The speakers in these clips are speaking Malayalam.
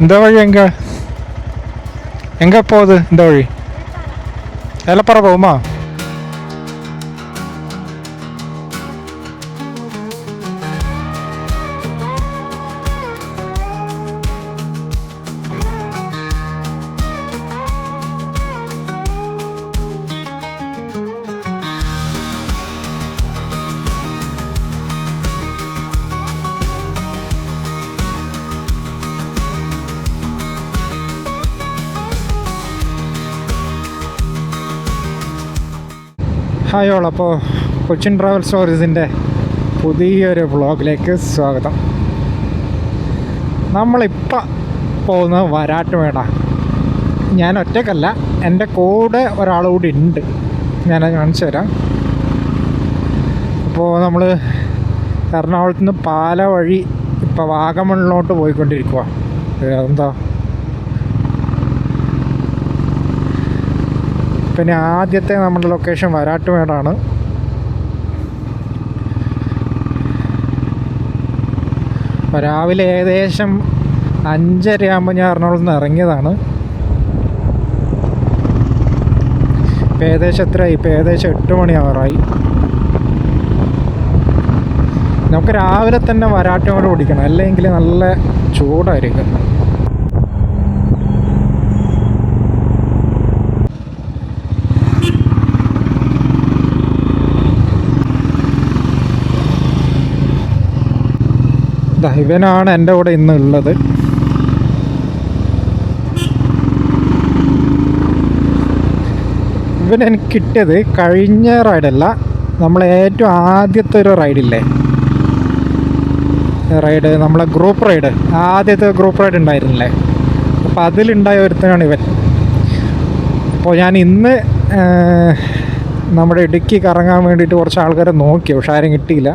இந்த வழி எங்க? எங்க போகுது இந்த வழி? எலப்பற போகுமா ഹായ് ഓൾ അപ്പോൾ കൊച്ചിൻ ട്രാവൽ സ്റ്റോറീസിന്റെ പുതിയൊരു വ്ളോഗിലേക്ക് സ്വാഗതം. നമ്മളിപ്പം പോകുന്നത് വരാട്ടുമേട ഞാൻ ഒറ്റക്കല്ല എന്റെ കൂടെ ഒരാൾ കൂടി ഉണ്ട്. ഞാനത് കാണിച്ചു തരാം. അപ്പോൾ നമ്മൾ എറണാകുളത്ത് നിന്ന് പാല വഴി ഇപ്പോൾ വാഗമണിലോട്ട് പോയിക്കൊണ്ടിരിക്കുക എന്താ? പിന്നെ ആദ്യത്തെ നമ്മുടെ ലൊക്കേഷൻ വരാട്ടുമേടാണ് രാവിലെ ഏകദേശം അഞ്ചര ആകുമ്പോൾ ഞാൻ എറണാകുളത്ത് നിന്ന് ഇറങ്ങിയതാണ്. ഇപ്പം ഏകദേശം എത്രയായി? ഇപ്പം ഏകദേശം എട്ട് മണിയാവാറായി നമുക്ക് രാവിലെ തന്നെ വരാട്ടുമേട് ഓടിക്കണം അല്ലെങ്കിൽ നല്ല ചൂടായിരിക്കും. ഇവനാണ് എന്റെ കൂടെ ഇന്ന് ഉള്ളത്. ഇവൻ എനിക്ക് കിട്ടിയത് കഴിഞ്ഞ റൈഡല്ല. നമ്മൾ ഏറ്റവും ആദ്യത്തെ ഒരു റൈഡില്ലേ? റൈഡ് നമ്മളെ ഗ്രൂപ്പ് റൈഡ് ആദ്യത്തെ ഗ്രൂപ്പ് റൈഡ് ഉണ്ടായിരുന്നില്ലേ? അപ്പോൾ അതിലുണ്ടായ ഒരുത്തനാണ് ഇവൻ. അപ്പോൾ ഞാൻ ഇന്ന് നമ്മുടെ ഇടുക്കി കറങ്ങാൻ വേണ്ടിയിട്ട് കുറച്ച് ആൾക്കാരെ നോക്കി പക്ഷെ ആരും കിട്ടിയില്ല.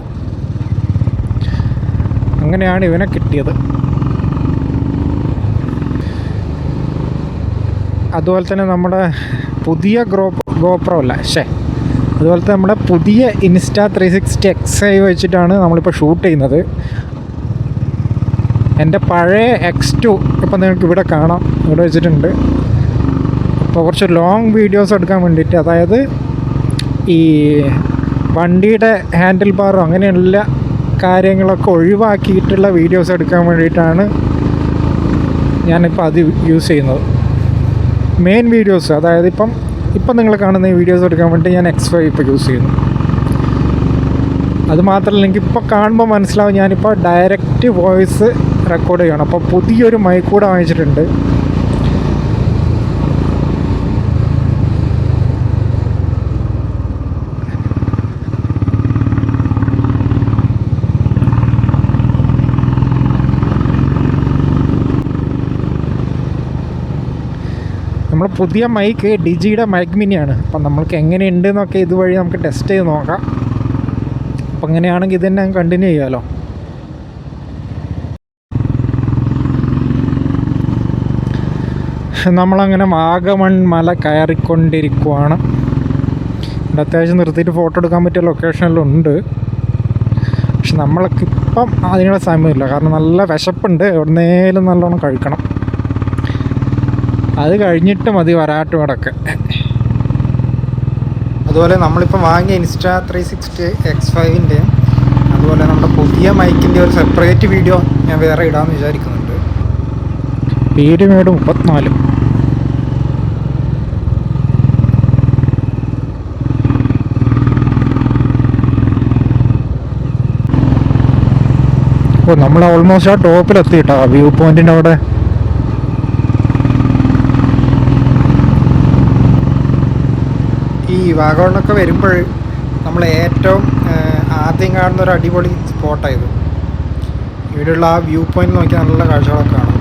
അങ്ങനെയാണ് ഇവനെ കിട്ടിയത്. അതുപോലെ തന്നെ നമ്മുടെ പുതിയ ഗ്രോ ഗോപ്രോ അല്ല അതുപോലെ തന്നെ നമ്മുടെ പുതിയ Insta three sixty X I വെച്ചിട്ടാണ് നമ്മളിപ്പോൾ ഷൂട്ട് ചെയ്യുന്നത്. എന്റെ പഴയ എക്സ് ടു ഇപ്പം നിങ്ങൾക്ക് ഇവിടെ കാണാം. ഇവിടെ വെച്ചിട്ടുണ്ട്. അപ്പോൾ കുറച്ച് ലോങ് വീഡിയോസ് എടുക്കാൻ വേണ്ടിയിട്ട് അതായത് ഈ വണ്ടിയുടെ ഹാൻഡിൽ ബാറും അങ്ങനെയുള്ള കാര്യങ്ങളൊക്കെ ഒഴിവാക്കിയിട്ടുള്ള വീഡിയോസ് എടുക്കാൻ വേണ്ടിയിട്ടാണ് ഞാനിപ്പോൾ അത് യൂസ് ചെയ്യുന്നത്. മെയിൻ വീഡിയോസ് അതായത് ഇപ്പം ഇപ്പം നിങ്ങൾ കാണുന്ന ഈ വീഡിയോസ് എടുക്കാൻ വേണ്ടി ഞാൻ എക്സ് വൈ ഇപ്പോൾ യൂസ് ചെയ്യുന്നു. അതുമാത്രമല്ല എനിക്ക് ഇപ്പോൾ കാണുമ്പോൾ മനസ്സിലാവും ഞാനിപ്പോൾ ഡയറക്റ്റ് വോയിസ് റെക്കോർഡ് ചെയ്യണം. അപ്പോൾ പുതിയൊരു മൈക്ക് കൂടെ വാങ്ങിച്ചിട്ടുണ്ട്. നമ്മൾ പുതിയ മൈക്ക് ഡിജിയുടെ മൈക്ക് മിനിയാണ് അപ്പം നമ്മൾക്ക് എങ്ങനെയുണ്ട് എന്നൊക്കെ ഇതുവഴി നമുക്ക് ടെസ്റ്റ് ചെയ്ത് നോക്കാം. അപ്പം അങ്ങനെയാണെങ്കിൽ ഇത് തന്നെ കണ്ടിന്യൂ ചെയ്യാമല്ലോ നമ്മളങ്ങനെ വാഗമൺ മല കയറിക്കൊണ്ടിരിക്കുവാണ്. ഇവിടെ അത്യാവശ്യം നിർത്തിയിട്ട് ഫോട്ടോ എടുക്കാൻ പറ്റിയ ലൊക്കേഷനിലുണ്ട് പക്ഷെ നമ്മൾക്ക് ഇപ്പം അതിനുള്ള സമയമില്ല. കാരണം നല്ല വിശപ്പുണ്ട്. എവിടുന്നേലും നല്ലോണം കഴിക്കണം. അത് കഴിഞ്ഞിട്ട് മതി വരാട്ടുമടക്ക് അതുപോലെ നമ്മളിപ്പോൾ വാങ്ങിയ ഇൻസ്റ്റാ ത്രീ സിക്സ്റ്റി എക്സ് ഫൈവിന്റെയും അതുപോലെ നമ്മുടെ പുതിയ മൈക്കിന്റെ ഒരു സെപ്പറേറ്റ് വീഡിയോ ഞാൻ വേറെ ഇടാമെന്ന് വിചാരിക്കുന്നുണ്ട്. പേര് വീട് മുപ്പത്തിനാല്. ഓ നമ്മൾ ഓൾമോസ്റ്റ് ആ ടോപ്പിലെത്തിയിട്ടാ വ്യൂ പോയിന്റിന്റെ അവിടെ ഈ വാഗമണ്ണൊക്കെ വരുമ്പോൾ നമ്മൾ ഏറ്റവും ആദ്യം കാണുന്ന ഒരു അടിപൊളി സ്പോട്ടായത് ഇവിടെയുള്ള ആ വ്യൂ പോയിന്റ് നോക്കിയാൽ നല്ല കാഴ്ചകളൊക്കെ കാണാം.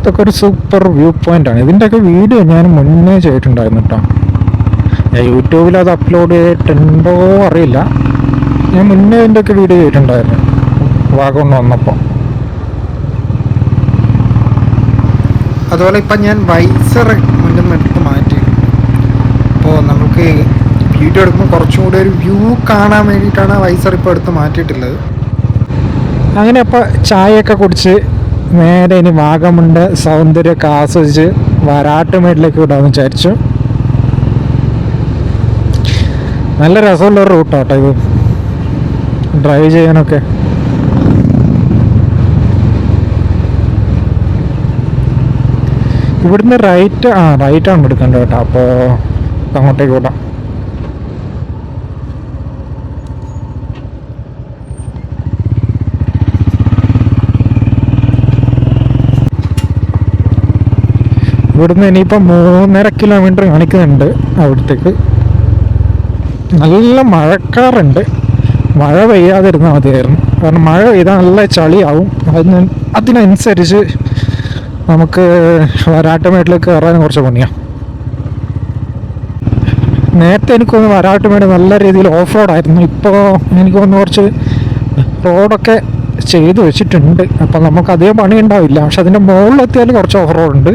ഇതൊക്കെ ഒരു സൂപ്പർ വ്യൂ പോയിന്റ് ആണ്. ഇതിന്റെയൊക്കെ വീഡിയോ ഞാൻ മുന്നേ ചെയ്തിട്ടുണ്ടായിരുന്നു കേട്ടോ ഞാൻ യൂട്യൂബിൽ അത് അപ്ലോഡ് ചെയ്തിട്ടുണ്ടോ അറിയില്ല. ഞാൻ മുന്നേ ഇതിന്റെയൊക്കെ വീഡിയോ ചെയ്തിട്ടുണ്ടായിരുന്നു. വാഗമൺ വന്നപ്പോൾ അതുപോലെ ഇപ്പം ഞാൻ വൈസർ മുന്നിൽ നിന്നിട്ട് മാറ്റി അപ്പോൾ നമുക്ക് വീഡിയോ എടുക്കുമ്പോൾ കുറച്ചും കൂടി ഒരു വ്യൂ കാണാൻ വേണ്ടിയിട്ടാണ് വൈസർ ഇപ്പോൾ എടുത്ത് മാറ്റിയിട്ടുള്ളത്. അങ്ങനെ അപ്പോൾ ചായയൊക്കെ കുടിച്ച് നേരെ ഇനി വാഗമുണ്ട് സൗന്ദര്യമൊക്കെ ആസ്വദിച്ച് വരാട്ടുമേട്ടിലേക്ക് വിടാമെന്ന് വിചാരിച്ചു. നല്ല രസമുള്ള റൂട്ടാട്ടോ ഇത്. ഡ്രൈവ് ചെയ്യാനൊക്കെ. ഇവിടുന്ന് റൈറ്റ് ആ റൈറ്റാണ് എടുക്കേണ്ടത് കേട്ടോ. അപ്പോൾ അങ്ങോട്ടേക്ക് വിടാം. ഇവിടുന്ന് ഇനിയിപ്പോൾ മൂന്നര കിലോമീറ്റർ കാണിക്കുന്നുണ്ട് അവിടത്തേക്ക്. നല്ല മഴക്കാറുണ്ട്. മഴ പെയ്യാതിരുന്നാൽ മതിയായിരുന്നു. കാരണം മഴ പെയ്താൽ നല്ല ചളിയാവും. അതിന് അതിനനുസരിച്ച് നമുക്ക് വരാട്ടുമേട്ടിലേക്ക് കയറാൻ കുറച്ച് പണിയാണ് നേരത്തെ എനിക്കൊന്ന് വരാട്ടുമേട് നല്ല രീതിയിൽ ഓഫ് റോഡായിരുന്നു ഇപ്പോൾ എനിക്ക് തോന്നുന്നു കുറച്ച് റോഡൊക്കെ ചെയ്തു വെച്ചിട്ടുണ്ട്. അപ്പം നമുക്ക് അധികം പണി ഉണ്ടാവില്ല പക്ഷെ അതിന്റെ മുകളിലെത്തിയാൽ കുറച്ച് ഓഫ് റോഡുണ്ട്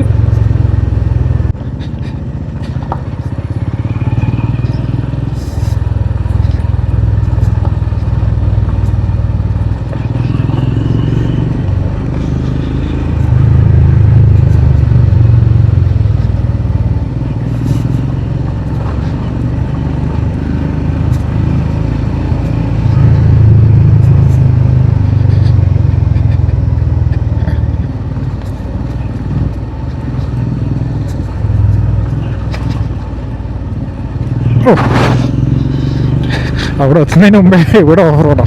ഓ അവിടെ എത്തുന്നതിന് മുമ്പേ ഇവിടെ ഓഫ് റോഡാ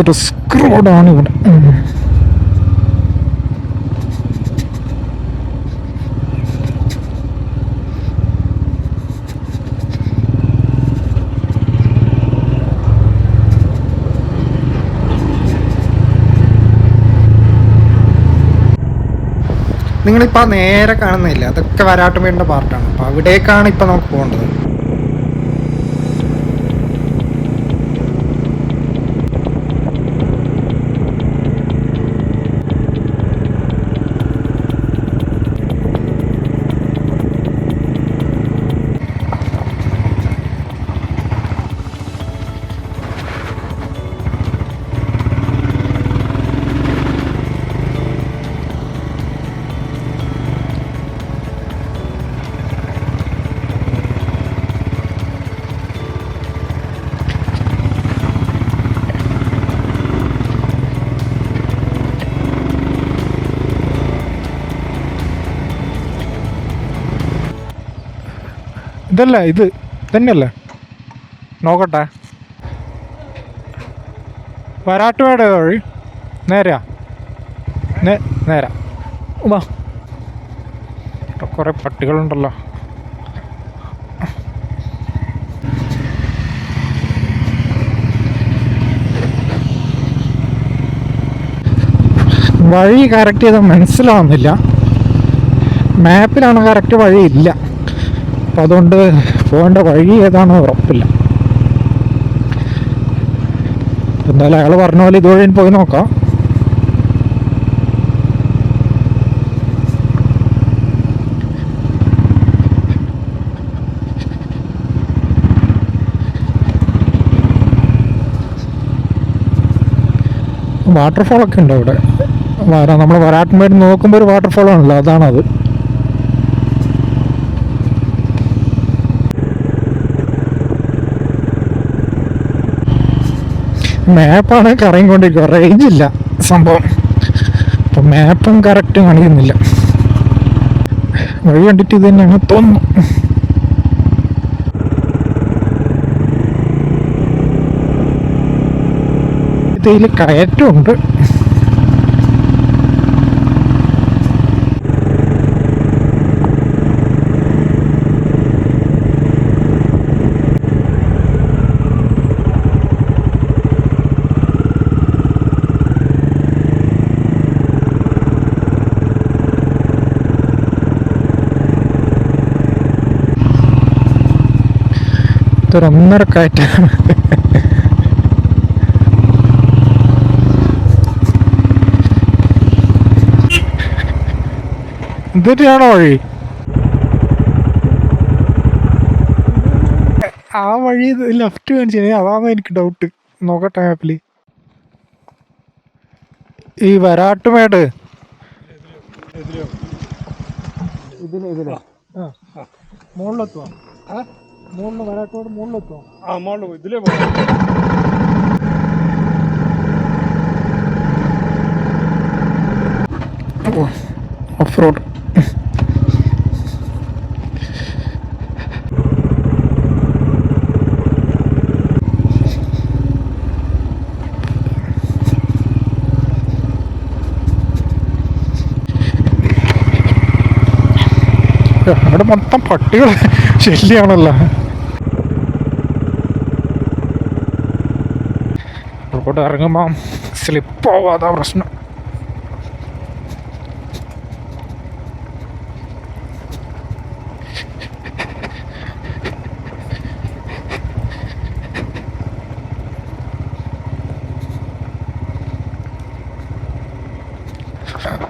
കുറച്ച് റിസ്ക് ഇവിടെ. നിങ്ങളിപ്പോൾ നേരെ കാണുന്നില്ല അതൊക്കെ വരാട്ടുമേടിന്റെ പാർട്ടാണ് അപ്പോൾ അവിടേക്കാണ് ഇപ്പോൾ നമുക്ക് പോകേണ്ടത്. ഇതല്ല ഇത് തന്നെയല്ലേ നോക്കട്ടെ. വരാട്ടുമേട് വഴി നേരാ. നേരാ വാ കുറേ പട്ടികളുണ്ടല്ലോ. വഴി കറക്റ്റ് ചെയ്താൽ മനസ്സിലാവുന്നില്ല. മാപ്പിലാണ് കറക്റ്റ് വഴി ഇല്ല. അപ്പം അതുകൊണ്ട് പോകേണ്ട വഴി ഏതാണെന്ന് ഉറപ്പില്ല. എന്തായാലും അയാൾ പറഞ്ഞ പോലെ ഇതുവഴി പോയി നോക്കാം. വാട്ടർഫോൾ ഒക്കെ ഉണ്ട് അവിടെ? നമ്മൾ വരാട്ടുമേട് നോക്കുമ്പോൾ ഒരു വാട്ടർഫോൾ ആണല്ലോ അതാണത്. മാപ്പാണ് കറങ്ങിക്കൊണ്ടിരിക്കുക റേഞ്ച് ഇല്ല സംഭവം. അപ്പം മാപ്പും കറക്റ്റ് കാണിക്കുന്നില്ല. വഴി കണ്ടിട്ട് ഇത് തന്നെയാണ് തോന്നുന്നു. ഇതിൽ കയറ്റമുണ്ട്. ഇതൊരു ഒന്നര കയറ്റാണ് വഴി? ആ വഴി ലെഫ്റ്റ് കാണിച്ചു. അതാണ് എനിക്ക് ഡൗട്ട് നോക്കട്ടെ മാപ്പിൽ ഈ വരാട്ടുമേട്. ഇതിൽ ഇതിൽ ആ. മുകളിലെത്തുവാ. മുകളിൽ വരാട്ടോട് മുകളിലെത്തുവാ ആ മുകളിൽ ഇതിലേ പോകാം ഓഫ് റോഡ് അവിടെ മൊത്തം പട്ടികൾ ശല്യാണല്ലോ. റോഡ് ഇറങ്ങുമ്പോൾ സ്ലിപ്പ് ആവാതെ പ്രശ്നം.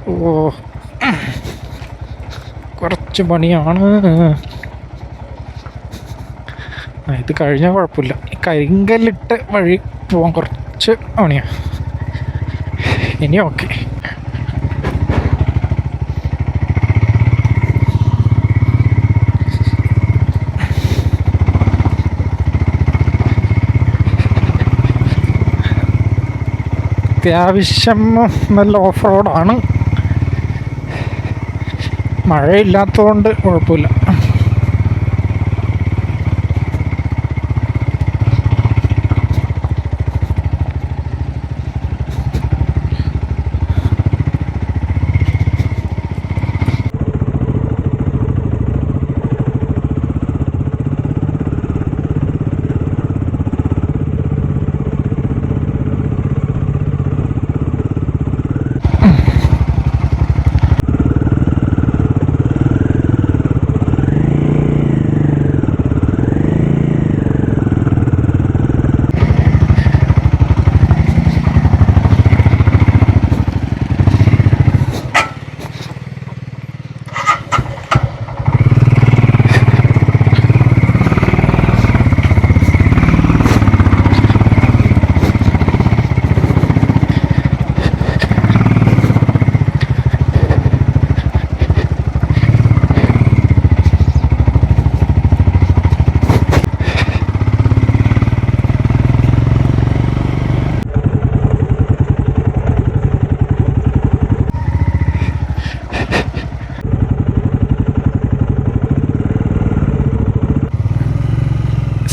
ഓ. കുറച്ച് പണിയാണ്. ഇത് കഴിഞ്ഞാൽ കുഴപ്പമില്ല. കരിങ്കല്ലിട്ട് വഴി പോകാൻ കുറച്ച് പണിയാ ഇനി ഓക്കെ അത്യാവശ്യം നല്ല ഓഫ് റോഡാണ്. മഴയില്ലാത്തതുകൊണ്ട് കുഴപ്പമില്ല.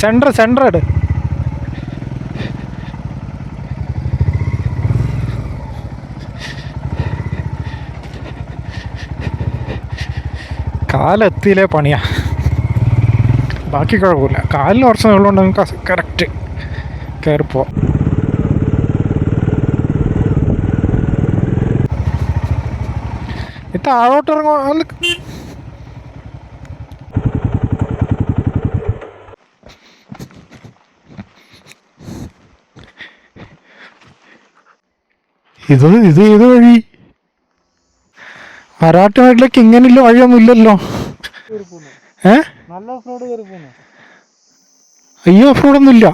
സെന്റർ സെന്റർ ഇട്. കാലെത്തിയില്ലേ പണിയാ. ബാക്കി കുഴപ്പമില്ല. കാലിൽ കുറച്ച് നീളമുണ്ട് നമുക്ക് കറക്റ്റ് കയറിപ്പോ ഇത് താഴോട്ട് ഇത് ഇത് ഏത് വഴി? വരാട്ടുമായിട്ടിലേക്ക് ഇങ്ങനെയുള്ള വഴിയൊന്നും ഇല്ലല്ലോ ഏ അയ്യോ ഓഫ് റോഡൊന്നും ഇല്ല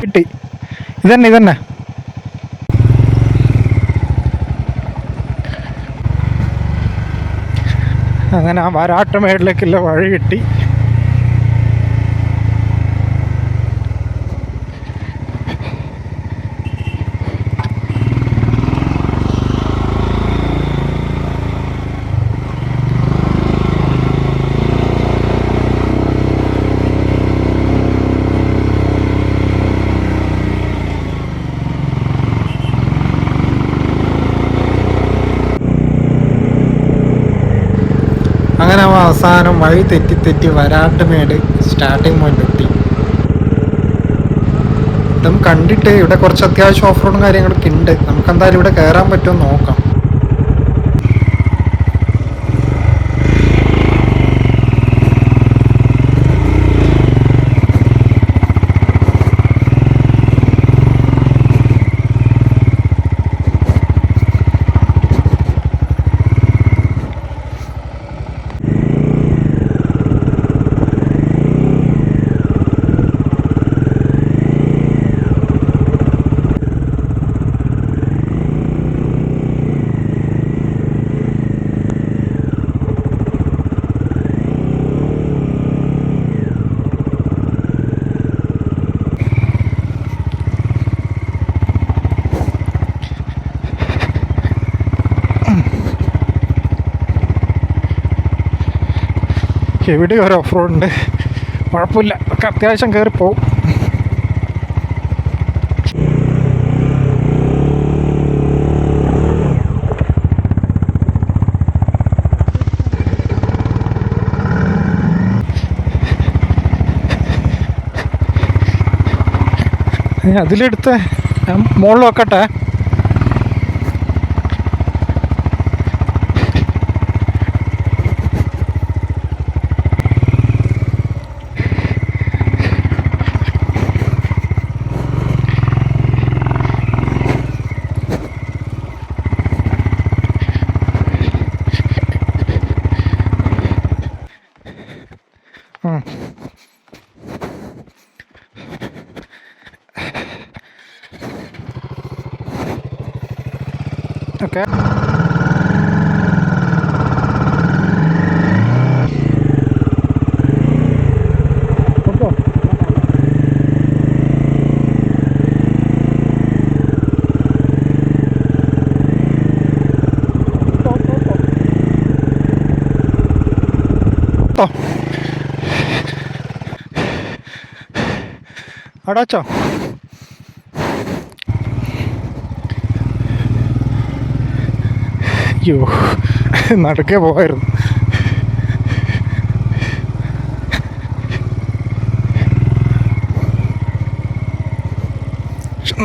കിട്ടി. ഇതന്നെ ഇതന്നെ. അങ്ങനെ ആ വരാട്ടമേടിലേക്കുള്ള വഴി കിട്ടി. അവസാനം വഴി തെറ്റി തെറ്റി വരാട്ടുമേട് സ്റ്റാർട്ടിങ് പോയിന്റ് എത്തി. ഇതും കണ്ടിട്ട് ഇവിടെ കുറച്ച് അത്യാവശ്യം ഓഫ് റോഡും കാര്യങ്ങളൊക്കെ ഉണ്ട്. നമുക്ക് എന്തായാലും ഇവിടെ കയറാൻ പറ്റുമോ നോക്കാം. എവിടെ ഒരു ഓഫ് റോഡ് ഉണ്ട്. കുഴപ്പമില്ല. ഒക്കെ അത്യാവശ്യം കയറി പോവും. അതിലെടുത്ത് മുകളിൽ വെക്കട്ടെ ഉം. ഓക്കെ അടച്ചോ. അയ്യോ നടക്കേ പോകായിരുന്നു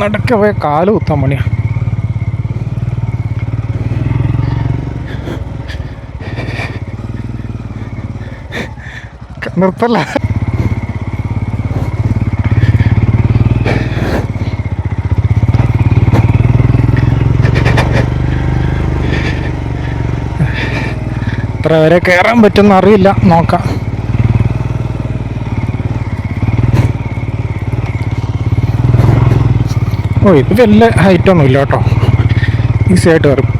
നടക്കേ നടക്കെ പോയ കാൽ കുത്താൻ പണിയാ. നിർത്തല്ല. എത്ര വരെ കയറാൻ പറ്റുന്ന അറിയില്ല. നോക്കാം. ഓ ഇത് വലിയ ഹൈറ്റൊന്നുമില്ല കേട്ടോ. ഈസി ആയിട്ട് കയറും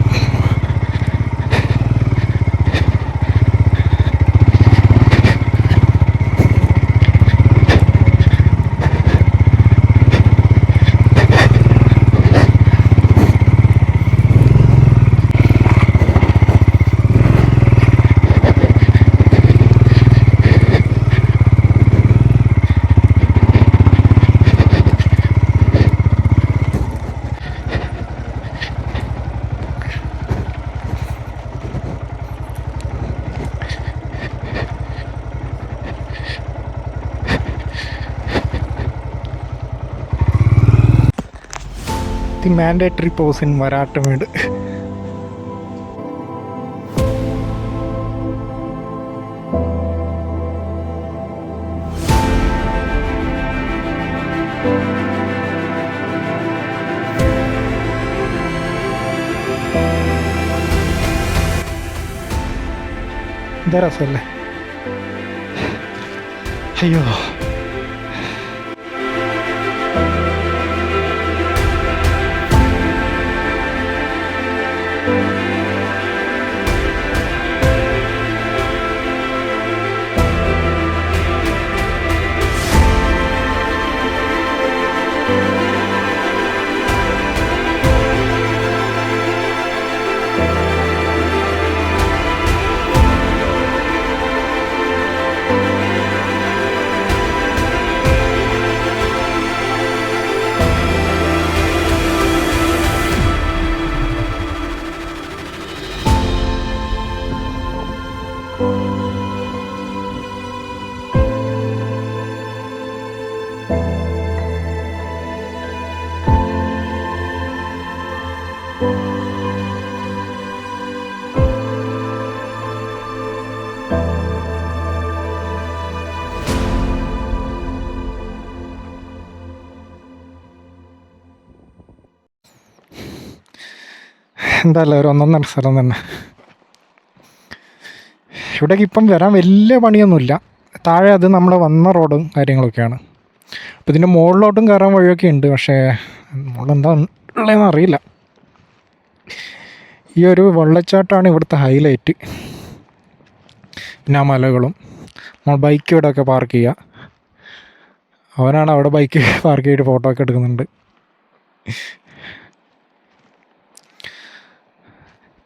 the mandatory pose in Varattamedu എന്താ രസമല്ലേ? അയ്യോ. എന്തായാലും ഒരു ഒന്നൊന്നര സ്ഥലം തന്നെ. ഇവിടേക്ക് ഇപ്പം വരാൻ വലിയ പണിയൊന്നുമില്ല. താഴെ അത് നമ്മൾ വന്ന റോഡും കാര്യങ്ങളൊക്കെയാണ്. അപ്പോൾ ഇതിന്റെ മുകളിലോട്ടും കയറാൻ വഴിയൊക്കെ ഉണ്ട് പക്ഷേ മുകളിലെന്താ ഉള്ളതെന്ന് അറിയില്ല. ഈ ഒരു വെള്ളച്ചാട്ടമാണ് ഇവിടുത്തെ ഹൈലൈറ്റ്. പിന്നെ മലകളും നമ്മൾ ബൈക്ക് ഇവിടെയൊക്കെ പാർക്ക് ചെയ്യുക. അവനാണ് അവിടെ ബൈക്ക് പാർക്ക് ചെയ്തിട്ട് ഫോട്ടോ ഒക്കെ എടുക്കുന്നുണ്ട്.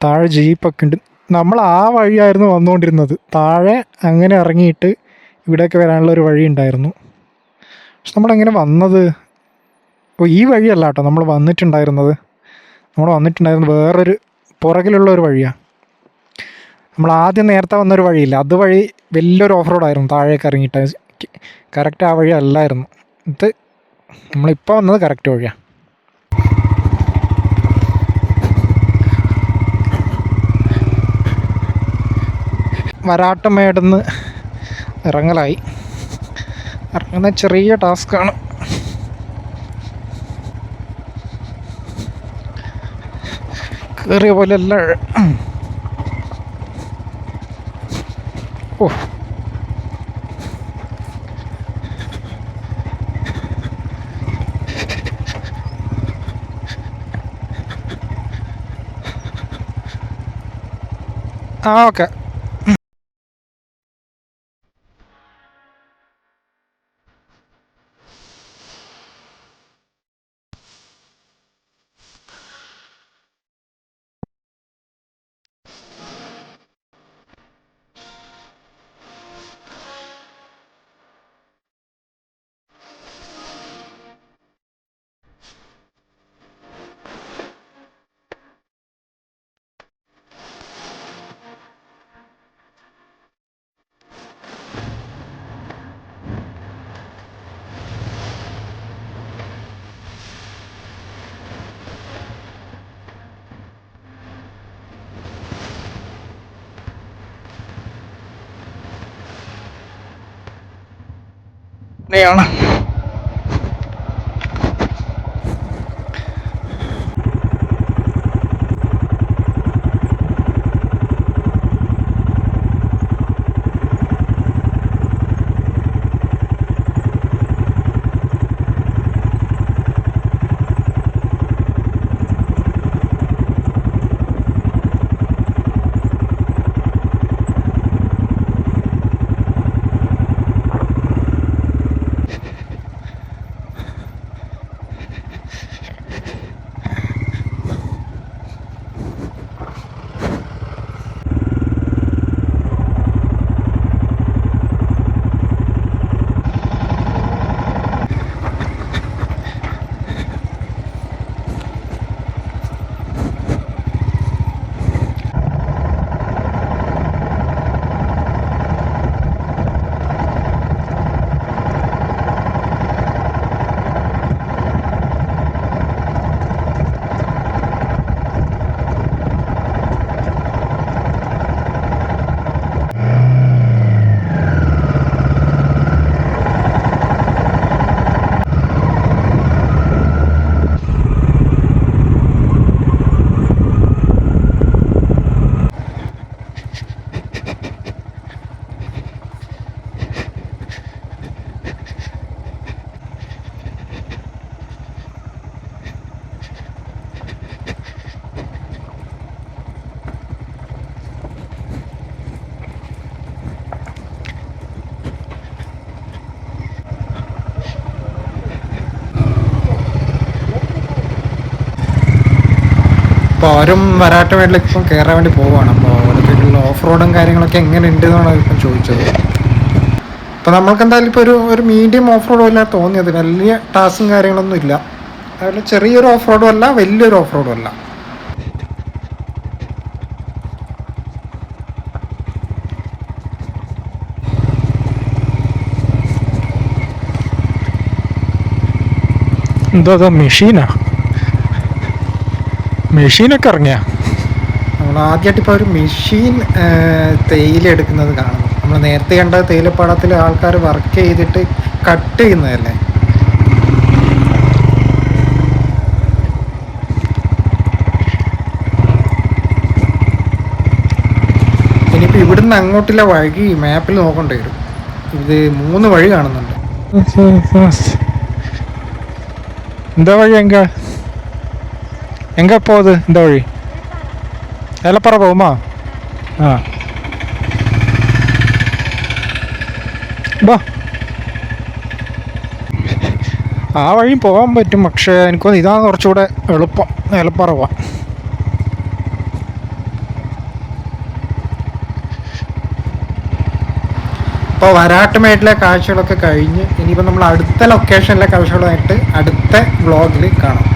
താഴെ ജീപ്പൊക്കെ ഉണ്ട്. നമ്മൾ ആ വഴിയായിരുന്നു വന്നുകൊണ്ടിരുന്നത്. താഴെ അങ്ങനെ ഇറങ്ങിയിട്ട് ഇവിടെയൊക്കെ വരാനുള്ള ഒരു വഴി ഉണ്ടായിരുന്നു. പക്ഷെ നമ്മളെങ്ങനെ വന്നത്? ഓ ഈ വഴിയല്ല കേട്ടോ. നമ്മൾ വന്നിട്ടുണ്ടായിരുന്നത്. നമ്മൾ വന്നിട്ടുണ്ടായിരുന്നത് വേറൊരു പുറകിലുള്ള ഒരു വഴിയാണ് നമ്മൾ ആദ്യം നേരത്തെ വന്നൊരു വഴിയില്ല. അതുവഴി വലിയൊരു ഓഫ് റോഡായിരുന്നു താഴേക്ക് ഇറങ്ങിയിട്ട്. കറക്റ്റ് ആ വഴി അല്ലായിരുന്നു. ഇത് നമ്മളിപ്പോൾ വന്നത് കറക്റ്റ് വഴിയാണ് വരാട്ടമേടുന്ന് ഇറങ്ങലായി. ഇറങ്ങുന്ന ചെറിയ ടാസ്ക്കാണ്. കയറിയ പോലെ അല്ല. ഓ. ആ ഓക്കെ. 没有了。അപ്പോൾ അവരും വരാട്ട വേണ്ടിലേക്ക് ഇപ്പം കയറാൻ വേണ്ടി പോവുകയാണ് അപ്പോൾ അവിടത്തേക്കുള്ള ഓഫ് റോഡും കാര്യങ്ങളൊക്കെ എങ്ങനെ ഉണ്ട് എന്നാണ് ഇപ്പം ചോദിച്ചത്. അപ്പോൾ നമ്മൾക്ക് എന്തായാലും ഇപ്പോൾ ഒരു ഒരു മീഡിയം ഓഫ് റോഡും അല്ല തോന്നിയത്. വലിയ ടാസ്കും കാര്യങ്ങളൊന്നും ഇല്ല. അതുപോലെ ചെറിയൊരു ഓഫ് റോഡും അല്ല വലിയൊരു ഓഫ് റോഡും അല്ല. എന്തോ മെഷീനാ മെഷീനൊക്കെ ഇറങ്ങിയ? നമ്മൾ ആദ്യമായിട്ട് ഇപ്പോൾ ഒരു മെഷീൻ തേയില എടുക്കുന്നത് കാണുന്നു. നമ്മൾ നേരത്തെ കണ്ട തേയിലപ്പാടത്തിൽ ആൾക്കാർ വർക്ക് ചെയ്തിട്ട് കട്ട് ചെയ്യുന്നതല്ലേ? ഇനിയിപ്പോൾ ഇവിടുന്ന് അങ്ങോട്ടുള്ള വഴി മാപ്പിൽ നോക്കേണ്ടി വരും. ഇത് മൂന്ന് വഴി കാണുന്നുണ്ട്. എന്താ വഴി എങ്ക എങ്ക പോത് എന്താ വഴി? ഏലപ്പറ പോകുമാ? ആ. ബാ. ആ വഴിയും പോകാൻ പറ്റും പക്ഷേ എനിക്ക് ഇതാണ് കുറച്ചുകൂടെ എളുപ്പം. ഏലപ്പാറ പോവാം ഇപ്പോൾ വരാട്ടുമേട്ടിലെ കാഴ്ചകളൊക്കെ കഴിഞ്ഞ് ഇനിയിപ്പോൾ നമ്മൾ അടുത്ത ലൊക്കേഷനിലെ കാഴ്ചകളുമായിട്ട് അടുത്ത വ്ളോഗിൽ കാണാം.